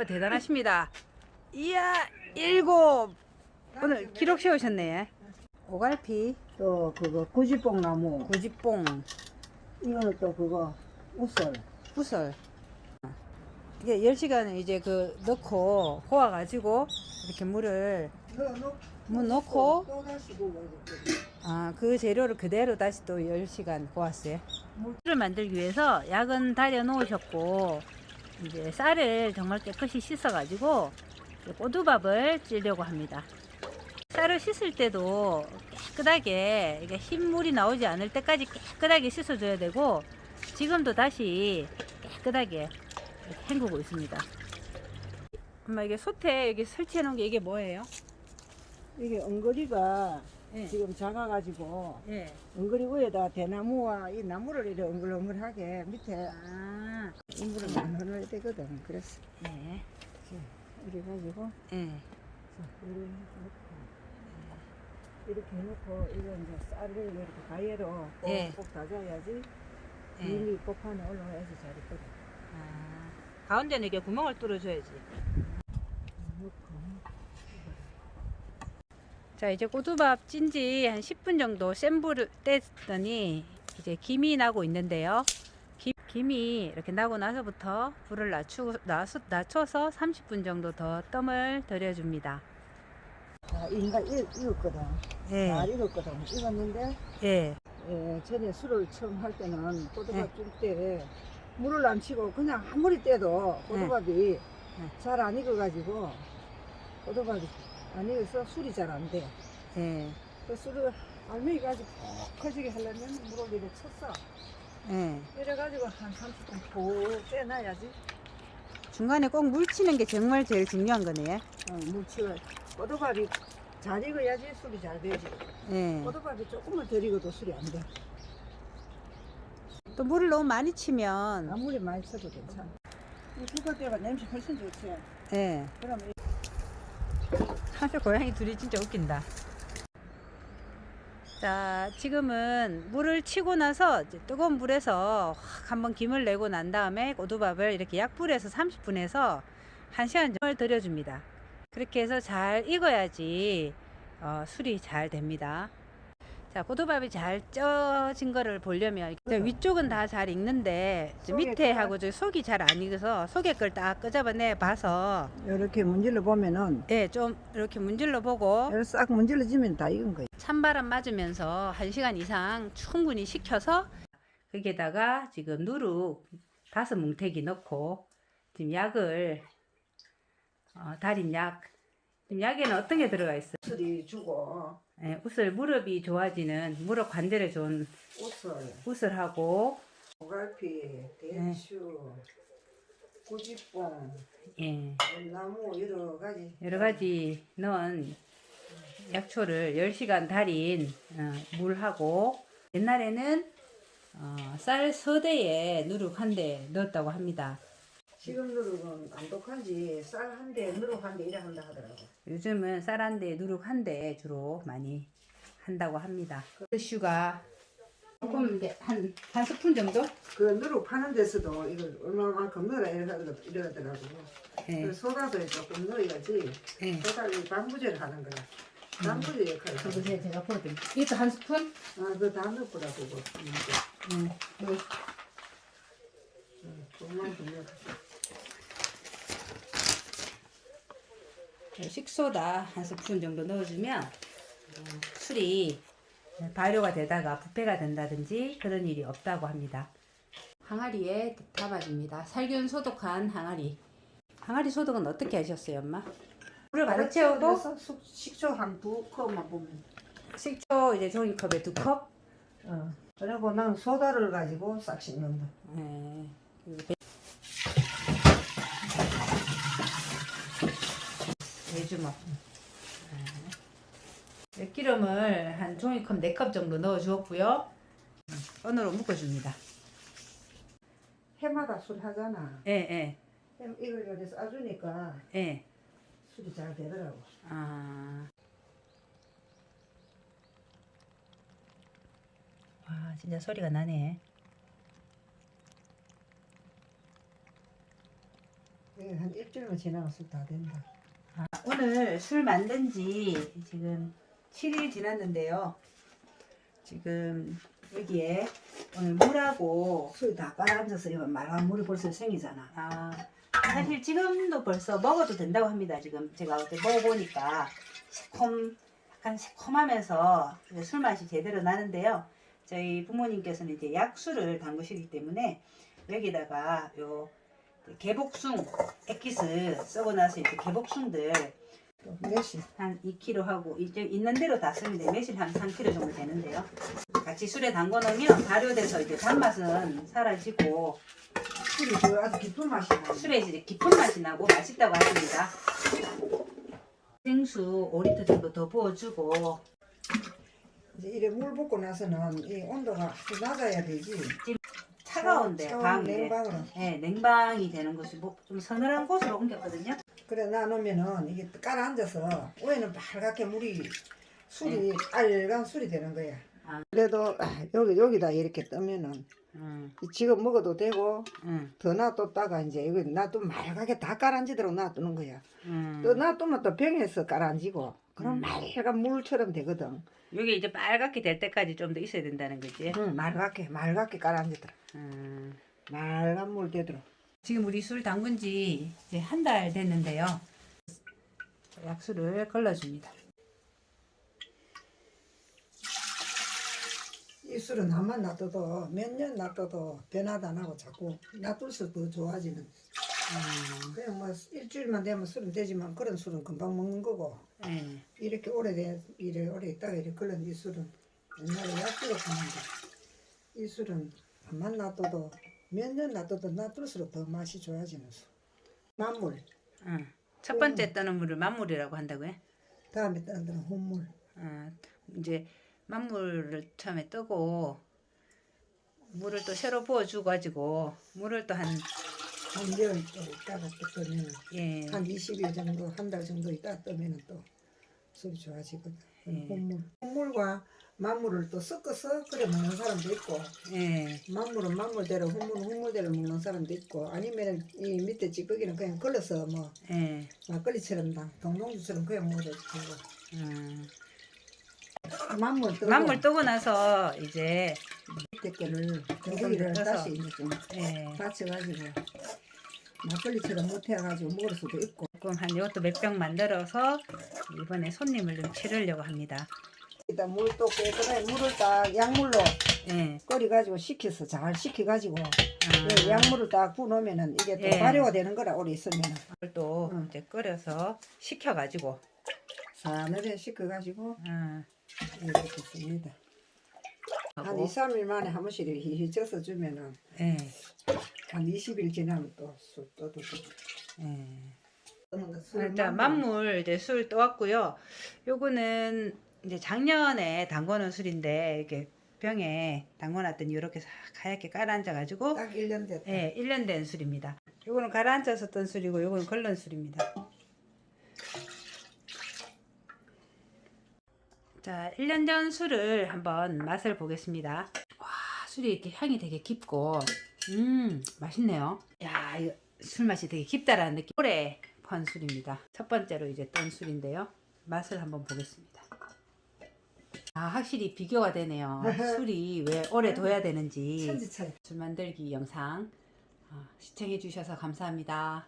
아빠 대단하십니다. 이야, 일곱. 오늘 기록 세우셨네. 오갈피, 또 그거 구지뽕 나무 고지뽕, 이거는 또 그거 우설 구설. 이게 10시간 이제 그 넣고 고아가지고 이렇게 물을 물 넣고 또 다시 그거 아, 그 재료를 그대로 다시 또 10시간 고았어요. 물을 만들기 위해서 약은 달여 놓으셨고, 이제 쌀을 정말 깨끗이 씻어가지고, 꼬두밥을 찌려고 합니다. 쌀을 씻을 때도 깨끗하게, 이게 흰물이 나오지 않을 때까지 깨끗하게 씻어줘야 되고, 지금도 다시 깨끗하게 헹구고 있습니다. 엄마, 이게 솥에 여기 설치해 놓은 게 이게 뭐예요? 이게 엉거리가 예. 지금 작아가지고 예. 엉거리 위에다 대나무와 이 나무를 이렇게 엉글엉글하게 밑에 아, 인물을 안 넣어야 되거든 그래서 네. 이렇게 가지고 예. 자, 이렇게 해놓고 이렇게 해놓고 이거 이제 쌀을 이렇게 가위로 예. 꼭꼭 다져야지 예. 밀리 꼭판에 올라와야지 잘 있거든 아, 가운데는 이게 구멍을 뚫어줘야지. 넣고 자, 이제 꼬두밥 찐지 한 10분 정도 센 불을 뗐더니 이제 김이 나고 있는데요. 김, 김이 이렇게 나고 나서부터 불을 낮추고, 낮, 낮춰서 30분 정도 더 뜸을 들여줍니다. 자, 인가 익, 익었거든 잘 예, 익었거든 익었는데 예, 예, 전에 술을 처음 할 때는 꼬두밥 네. 줄때 물을 안 치고 그냥 아무리 떼도 꼬두밥이 잘 안 익어가지고 꼬두밥이 안 익어서 술이 잘 안 돼. 예, 그 술을 알맹이가 아주 푹 커지게 하려면 물을 이렇게 쳤어. 예. 이래가지고 한 30분 푹 빼놔야지. 중간에 꼭 물 치는 게 정말 제일 중요한 거네. 어, 물 치고 꼬두밥이 잘 익어야지 술이 잘 되지. 예. 꼬두밥이 조금만 덜 익어도 술이 안 돼. 또 물을 너무 많이 치면, 아무리 많이 쳐도 괜찮아. 이 국화대가 냄새 훨씬 좋지. 예. 그럼 이 고양이 둘이 진짜 웃긴다. 자, 지금은 물을 치고 나서 뜨거운 불에서 확 한번 김을 내고 난 다음에 고두밥을 이렇게 약불에서 30분에서 1시간 정도 들여줍니다. 그렇게 해서 잘 익어야지 어, 술이 잘 됩니다. 자, 고두밥이 잘 쪄진 거를 보려면 이제 위쪽은 다 잘 익는데 밑에 거- 하고 저 속이 잘 안 익어서 속에 걸 딱 끄집어내 봐서 이렇게 문질러 보면은 예, 좀 이렇게 문질러 보고 이렇게 싹 문질러지면 다 익은 거야. 찬바람 맞으면서 1시간 이상 충분히 식혀서 거기에다가 지금 누룩 다섯 뭉태기 넣고 지금 약을 어, 달인 약 지금 약에는 어떤 게 들어가 있어요? 술이 주고 예, 우슬 무릎이 좋아지는 무릎 관절에 좋은 우슬, 우슬하고 오갈피, 대추, 구지뽕, 예, 나무 여러 가지. 여러 가지 넣은 약초를 10시간 달인 어, 물하고 옛날에는 어, 쌀 서대에 누룩 한 대 넣었다고 합니다. 지금 누룩은 안 독한지 쌀 한 대, 누룩 한 대 이래 한다 하더라고. 요즘은 쌀 한 대, 누룩 한 대 주로 많이 한다고 합니다. 슈가 조금 이제 한, 한 스푼 정도? 그 누룩 파는 데서도 이걸 얼마만큼 넣어라 이러더라고. 이러더라고. 예, 그 소다도 조금 넣어야지. 예. 소다를 방부제를 하는 거야. 방부제 역할을. 하는 거야. 제가 보여드릴게요. 이것도 한 스푼? 아, 그거 다 넣고라 그거. 음, 뭐, 그만큼 넣어. 식소다 한 스푼 정도 넣어주면 어, 술이 발효가 되다가 부패가 된다든지 그런 일이 없다고 합니다. 항아리에 담아줍니다. 살균 소독한 항아리. 항아리 소독은 어떻게 하셨어요, 엄마? 물을 가득 채우고 숙- 식초 한 두 컵만 보면. 식초 이제 종이컵에 두 컵. 어. 그리고 난 소다를 가지고 싹 씻는다. 네. 그리고 배- 배주먹. 네. 기름을 한 종이컵 4컵 정도 넣어 주었고요. 언으로 묶어줍니다. 해마다 술 하잖아. 예, 예, 해- 이걸 이렇게 싸주니까 예. 술이 잘 되더라고. 아. 와, 진짜 소리가 나네. 이게 한 일주일만 지나면 술다 된다. 오늘 술 만든 지 지금 7일 지났는데요. 지금 여기에 오늘 물하고 술이 다 깔아앉아서 이거 말한 물이 벌써 생기잖아. 아, 사실 지금도 벌써 먹어도 된다고 합니다. 지금 제가 어제 먹어보니까 새콤, 약간 새콤하면서 술 맛이 제대로 나는데요. 저희 부모님께서는 이제 약술을 담그시기 때문에 여기다가 요 개복숭 액기스 썩어 나서 이제 개복숭들 또 몇시 한 2kg 하고 이제 있는 대로 다 쓰는데 매실 한 3kg 정도 되는데요. 같이 술에 담궈 놓으면 발효돼서 이제 단맛은 사라지고 술이 저 아주 깊은 맛이 나. 술에 이제 깊은 맛이 나고 맛있다고 하십니다. 생수 5리터 정도 더 부어주고 이제 이래 물 붓고 나서는 이 온도가 아주 낮아야 되지. 차가운데 차가운 냉방으로. 네, 냉방이 되는 곳이 뭐 좀 서늘한 곳으로 옮겼거든요. 그래 놔놓으면은 이게 깔아 앉아서 위에는 빨갛게 물이 술이 네. 빨간 술이 되는 거야. 아. 그래도 아, 여기 여기다 이렇게 뜨면은 음, 이 지금 먹어도 되고 음, 더 놔뒀다가 이제 이거 놔두면 맑하게 다 깔아앉도록 놔두는 거야. 음. 또 놔두면 또 병에서 깔아앉고 그럼 음. 맑은 물처럼 되거든. 여기 이제 빨갛게 될 때까지 좀 더 있어야 된다는 거지. 응, 맑게 맑게 깔아앉더라. 음. 맑은 물 되도록. 지금 우리 술 담근 지 이제 한 달 됐는데요. 약술을 걸러줍니다. 이 술은 나만 놔둬도 몇 년 놔둬도 변화도 안 하고 자꾸 놔둘수록 더 좋아지는. 음, 그냥 뭐 일주일만 되면 술은 되지만 그런 술은 금방 먹는 거고 네. 이렇게 오래된 이래 오래 있다가 이렇게 걸른 이 술은 옛날에 약주로 파는데 이 술은 한만 놔둬도 몇 년 놔둬도 놔둘수록 더 맛이 좋아지는 술. 만물 응. 첫 번째 떠는 물을 만물이라고 한다고요? 다음에 뜨는 데는 혼물. 어, 이제 만물을 처음에 뜨고 물을 또 새로 부어주고 가지고 물을 또 한 한또 있다가 또 뜨면 예, 한 20일 정도 한 달 정도 있다 뜨면 또 술이 좋아지거든. 예. 혼물. 혼물과 만물을 또 섞어서 그래 먹는 사람도 있고 예, 만물은 만물대로 혼물은 혼물대로 먹는 사람도 있고 아니면 이 밑에 찌꺼기는 그냥 걸러서 뭐 예. 막걸리처럼 당 동동주처럼 그냥 먹어도 되고 음. 만물 뜨고 만물 뜨고 나서 이제 밑에 거를 고기를 넣어서. 다시 이제 좀 예, 받쳐가지고 막걸리처럼 못해가지고 먹을 수도 있고 조금 한 이것도 몇 병 만들어서 이번에 손님을 좀 치르려고 합니다. 일단 물도 깨끗하게 물을 딱 약물로 예, 끓여가지고 식혀서 잘 식혀가지고 아, 그 약물을 딱 부어놓으면은 이게 또 예. 발효가 되는 거라 오래 있으면 이걸 또 응. 이제 끓여서 식혀가지고 사늘에 식혀가지고 음, 이렇게 씁니다. 한 하고 2, 3일 만에 한 번씩 이렇게 쪄서 주면은 예, 한 20일 지나면 또술 떠도 예. 술 일단 만물 이제 술 떠왔고요. 요거는 이제 작년에 담궈놓은 술인데 이렇게 병에 담궈놨더니 이렇게 싹 하얗게 깔아앉아가지고 딱 1년 됐다. 예, 1년 된 술입니다. 요거는 가라앉아서 떤 술이고 요거는 걸른 술입니다. 자, 1년 전 술을 한번 맛을 보겠습니다. 와, 술이 이렇게 향이 되게 깊고, 음, 맛있네요. 야, 이거 술 맛이 되게 깊다라는 느낌. 올해 펀 술입니다. 첫 번째로 이제 떤 술인데요. 맛을 한번 보겠습니다. 아, 확실히 비교가 되네요. 술이 왜 오래 둬야 되는지. 천지차이. 술 만들기 영상 아, 시청해주셔서 감사합니다.